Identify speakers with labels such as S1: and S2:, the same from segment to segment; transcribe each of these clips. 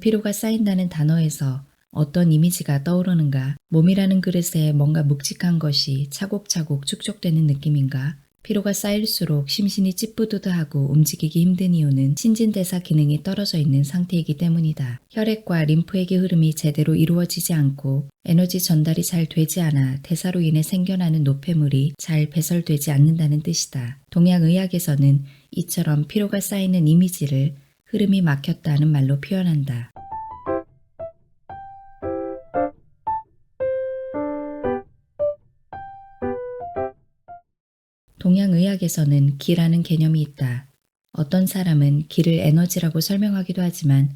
S1: 피로가 쌓인다는 단어에서 어떤 이미지가 떠오르는가? 몸이라는 그릇에 뭔가 묵직한 것이 차곡차곡 축적되는 느낌인가? 피로가 쌓일수록 심신이 찌뿌드드하고 움직이기 힘든 이유는 신진대사 기능이 떨어져 있는 상태이기 때문이다. 혈액과 림프액의 흐름이 제대로 이루어지지 않고 에너지 전달이 잘 되지 않아 대사로 인해 생겨나는 노폐물이 잘 배설되지 않는다는 뜻이다. 동양의학에서는 이처럼 피로가 쌓이는 이미지를 흐름이 막혔다는 말로 표현한다. 동양의학에서는 기라는 개념이 있다. 어떤 사람은 기를 에너지라고 설명하기도 하지만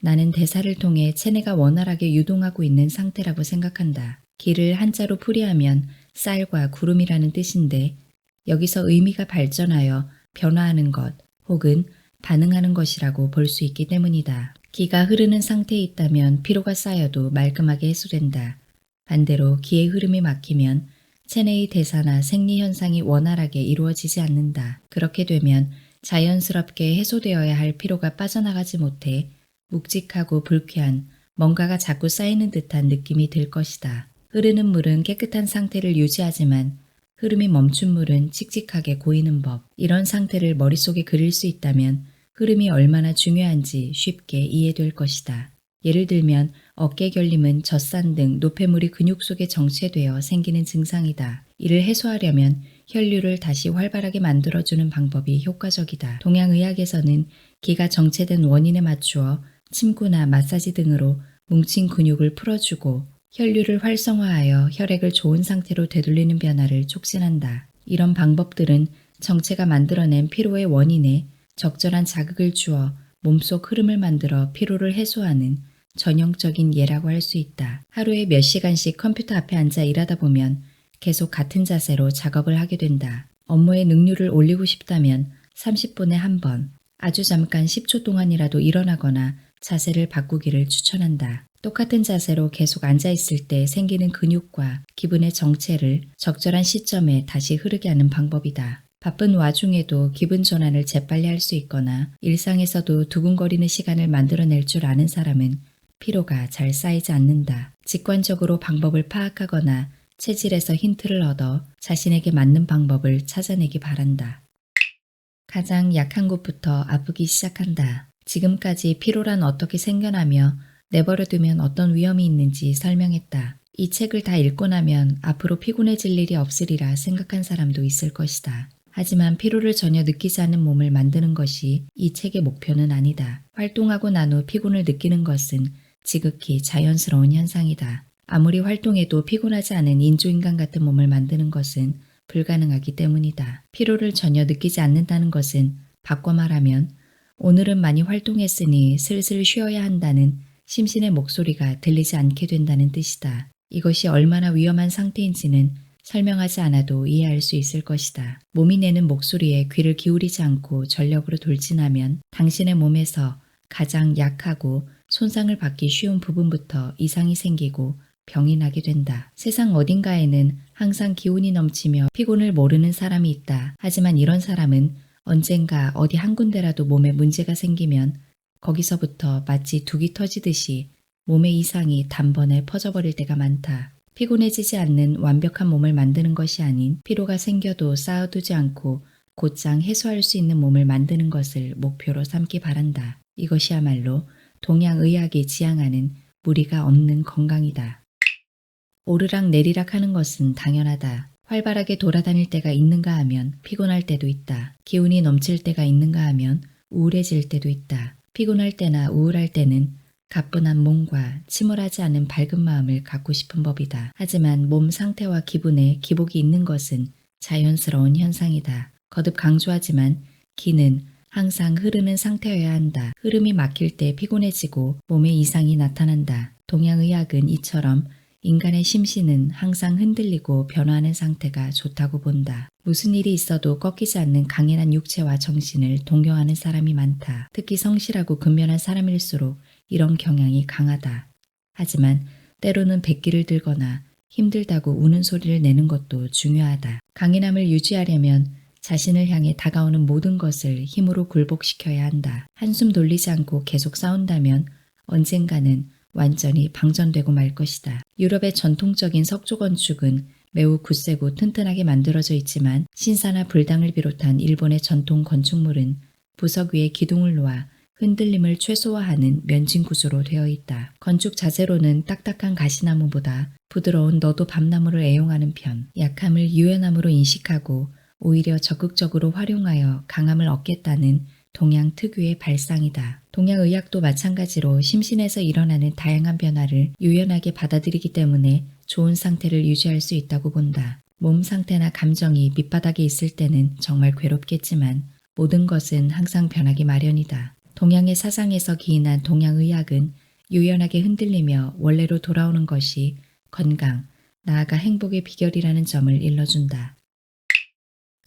S1: 나는 대사를 통해 체내가 원활하게 유동하고 있는 상태라고 생각한다. 기를 한자로 풀이하면 쌀과 구름이라는 뜻인데 여기서 의미가 발전하여 변화하는 것 혹은 반응하는 것이라고 볼 수 있기 때문이다. 기가 흐르는 상태에 있다면 피로가 쌓여도 말끔하게 해소된다. 반대로 기의 흐름이 막히면 체내의 대사나 생리 현상이 원활하게 이루어지지 않는다. 그렇게 되면 자연스럽게 해소되어야 할 피로가 빠져나가지 못해 묵직하고 불쾌한 뭔가가 자꾸 쌓이는 듯한 느낌이 들 것이다. 흐르는 물은 깨끗한 상태를 유지하지만 흐름이 멈춘 물은 칙칙하게 고이는 법. 이런 상태를 머릿속에 그릴 수 있다면 흐름이 얼마나 중요한지 쉽게 이해될 것이다. 예를 들면 어깨 결림은 젖산 등 노폐물이 근육 속에 정체되어 생기는 증상이다. 이를 해소하려면 혈류를 다시 활발하게 만들어주는 방법이 효과적이다. 동양의학에서는 기가 정체된 원인에 맞추어 침구나 마사지 등으로 뭉친 근육을 풀어주고 혈류를 활성화하여 혈액을 좋은 상태로 되돌리는 변화를 촉진한다. 이런 방법들은 정체가 만들어낸 피로의 원인에 적절한 자극을 주어 몸속 흐름을 만들어 피로를 해소하는 전형적인 예라고 할 수 있다. 하루에 몇 시간씩 컴퓨터 앞에 앉아 일하다 보면 계속 같은 자세로 작업을 하게 된다. 업무의 능률을 올리고 싶다면 30분에 한 번, 아주 잠깐 10초 동안이라도 일어나거나 자세를 바꾸기를 추천한다. 똑같은 자세로 계속 앉아 있을 때 생기는 근육과 기분의 정체를 적절한 시점에 다시 흐르게 하는 방법이다. 바쁜 와중에도 기분 전환을 재빨리 할 수 있거나 일상에서도 두근거리는 시간을 만들어낼 줄 아는 사람은 피로가 잘 쌓이지 않는다. 직관적으로 방법을 파악하거나 체질에서 힌트를 얻어 자신에게 맞는 방법을 찾아내기 바란다. 가장 약한 곳부터 아프기 시작한다. 지금까지 피로란 어떻게 생겨나며 내버려두면 어떤 위험이 있는지 설명했다. 이 책을 다 읽고 나면 앞으로 피곤해질 일이 없으리라 생각한 사람도 있을 것이다. 하지만 피로를 전혀 느끼지 않는 몸을 만드는 것이 이 책의 목표는 아니다. 활동하고 난 후 피곤을 느끼는 것은 지극히 자연스러운 현상이다. 아무리 활동해도 피곤하지 않은 인조인간 같은 몸을 만드는 것은 불가능하기 때문이다. 피로를 전혀 느끼지 않는다는 것은 바꿔 말하면 오늘은 많이 활동했으니 슬슬 쉬어야 한다는 심신의 목소리가 들리지 않게 된다는 뜻이다. 이것이 얼마나 위험한 상태인지는 설명하지 않아도 이해할 수 있을 것이다. 몸이 내는 목소리에 귀를 기울이지 않고 전력으로 돌진하면 당신의 몸에서 가장 약하고 손상을 받기 쉬운 부분부터 이상이 생기고 병이 나게 된다. 세상 어딘가에는 항상 기운이 넘치며 피곤을 모르는 사람이 있다. 하지만 이런 사람은 언젠가 어디 한 군데라도 몸에 문제가 생기면 거기서부터 마치 둑이 터지듯이 몸의 이상이 단번에 퍼져버릴 때가 많다. 피곤해지지 않는 완벽한 몸을 만드는 것이 아닌 피로가 생겨도 쌓아두지 않고 곧장 해소할 수 있는 몸을 만드는 것을 목표로 삼기 바란다. 이것이야말로 동양의학이 지향하는 무리가 없는 건강이다. 오르락 내리락 하는 것은 당연하다. 활발하게 돌아다닐 때가 있는가 하면 피곤할 때도 있다. 기운이 넘칠 때가 있는가 하면 우울해질 때도 있다. 피곤할 때나 우울할 때는 가뿐한 몸과 침울하지 않은 밝은 마음을 갖고 싶은 법이다. 하지만 몸 상태와 기분에 기복이 있는 것은 자연스러운 현상이다. 거듭 강조하지만 기는 항상 흐르는 상태여야 한다. 흐름이 막힐 때 피곤해지고 몸에 이상이 나타난다. 동양의학은 이처럼 인간의 심신은 항상 흔들리고 변화하는 상태가 좋다고 본다. 무슨 일이 있어도 꺾이지 않는 강인한 육체와 정신을 동경하는 사람이 많다. 특히 성실하고 근면한 사람일수록 이런 경향이 강하다. 하지만 때로는 백기를 들거나 힘들다고 우는 소리를 내는 것도 중요하다. 강인함을 유지하려면 자신을 향해 다가오는 모든 것을 힘으로 굴복시켜야 한다. 한숨 돌리지 않고 계속 싸운다면 언젠가는 완전히 방전되고 말 것이다. 유럽의 전통적인 석조 건축은 매우 굳세고 튼튼하게 만들어져 있지만 신사나 불당을 비롯한 일본의 전통 건축물은 부석 위에 기둥을 놓아 흔들림을 최소화하는 면진 구조로 되어 있다. 건축 자재로는 딱딱한 가시나무보다 부드러운 너도 밤나무를 애용하는 편, 약함을 유연함으로 인식하고 오히려 적극적으로 활용하여 강함을 얻겠다는 동양 특유의 발상이다. 동양의학도 마찬가지로 심신에서 일어나는 다양한 변화를 유연하게 받아들이기 때문에 좋은 상태를 유지할 수 있다고 본다. 몸 상태나 감정이 밑바닥에 있을 때는 정말 괴롭겠지만 모든 것은 항상 변하기 마련이다. 동양의 사상에서 기인한 동양의학은 유연하게 흔들리며 원래로 돌아오는 것이 건강, 나아가 행복의 비결이라는 점을 일러준다.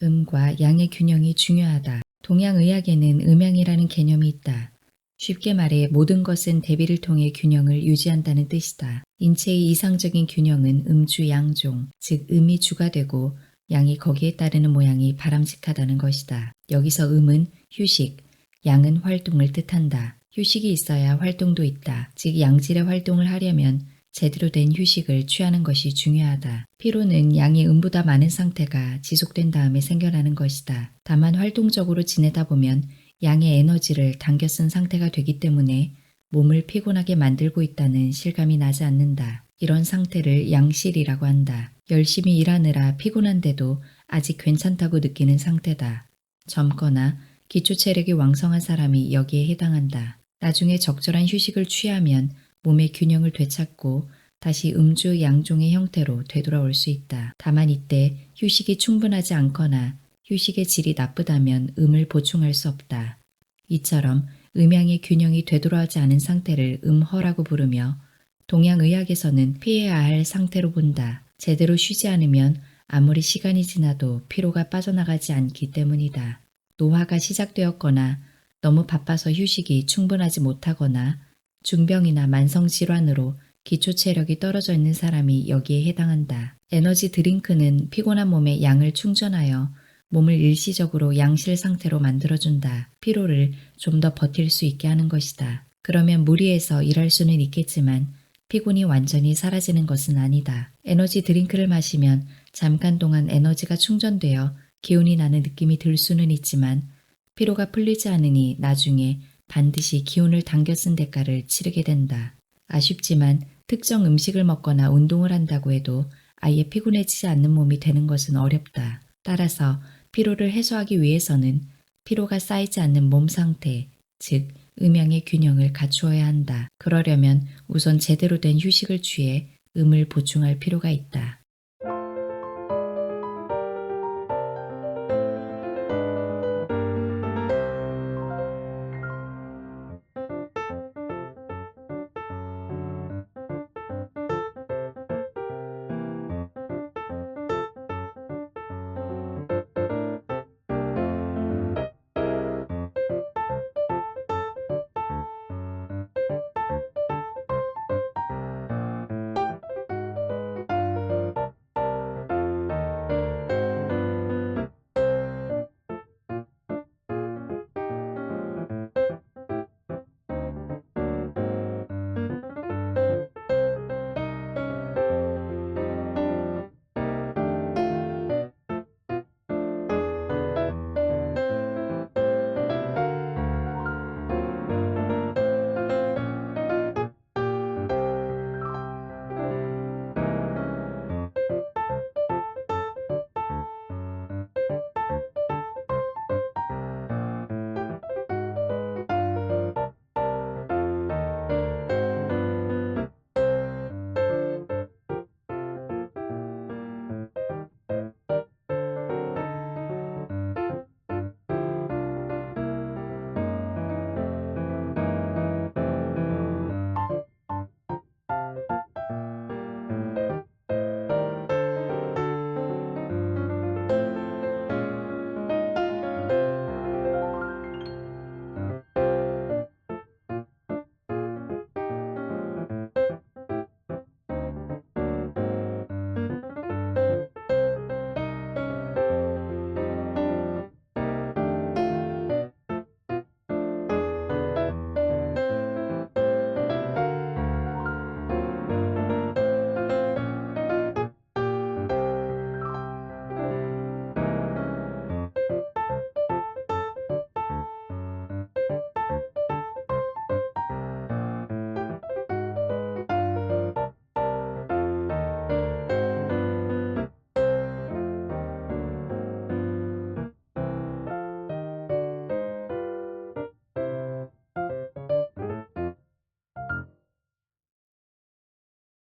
S1: 음과 양의 균형이 중요하다. 동양의학에는 음양이라는 개념이 있다. 쉽게 말해 모든 것은 대비를 통해 균형을 유지한다는 뜻이다. 인체의 이상적인 균형은 음주양종, 즉 음이 주가 되고 양이 거기에 따르는 모양이 바람직하다는 것이다. 여기서 음은 휴식, 양은 활동을 뜻한다. 휴식이 있어야 활동도 있다. 즉 양질의 활동을 하려면 제대로 된 휴식을 취하는 것이 중요하다. 피로는 양의 음보다 많은 상태가 지속된 다음에 생겨나는 것이다. 다만 활동적으로 지내다 보면 양의 에너지를 당겨 쓴 상태가 되기 때문에 몸을 피곤하게 만들고 있다는 실감이 나지 않는다. 이런 상태를 양실이라고 한다. 열심히 일하느라 피곤한데도 아직 괜찮다고 느끼는 상태다. 젊거나 기초 체력이 왕성한 사람이 여기에 해당한다. 나중에 적절한 휴식을 취하면 몸의 균형을 되찾고 다시 음주 양종의 형태로 되돌아올 수 있다. 다만 이때 휴식이 충분하지 않거나 휴식의 질이 나쁘다면 음을 보충할 수 없다. 이처럼 음양의 균형이 되돌아오지 않은 상태를 음허라고 부르며 동양의학에서는 피해야 할 상태로 본다. 제대로 쉬지 않으면 아무리 시간이 지나도 피로가 빠져나가지 않기 때문이다. 노화가 시작되었거나 너무 바빠서 휴식이 충분하지 못하거나 중병이나 만성 질환으로 기초 체력이 떨어져 있는 사람이 여기에 해당한다. 에너지 드링크는 피곤한 몸에 양을 충전하여 몸을 일시적으로 양실 상태로 만들어준다. 피로를 좀 더 버틸 수 있게 하는 것이다. 그러면 무리해서 일할 수는 있겠지만 피곤이 완전히 사라지는 것은 아니다. 에너지 드링크를 마시면 잠깐 동안 에너지가 충전되어 기운이 나는 느낌이 들 수는 있지만 피로가 풀리지 않으니 나중에 반드시 기운을 당겨 쓴 대가를 치르게 된다. 아쉽지만 특정 음식을 먹거나 운동을 한다고 해도 아예 피곤해지지 않는 몸이 되는 것은 어렵다. 따라서 피로를 해소하기 위해서는 피로가 쌓이지 않는 몸 상태, 즉 음양의 균형을 갖추어야 한다. 그러려면 우선 제대로 된 휴식을 취해 음을 보충할 필요가 있다.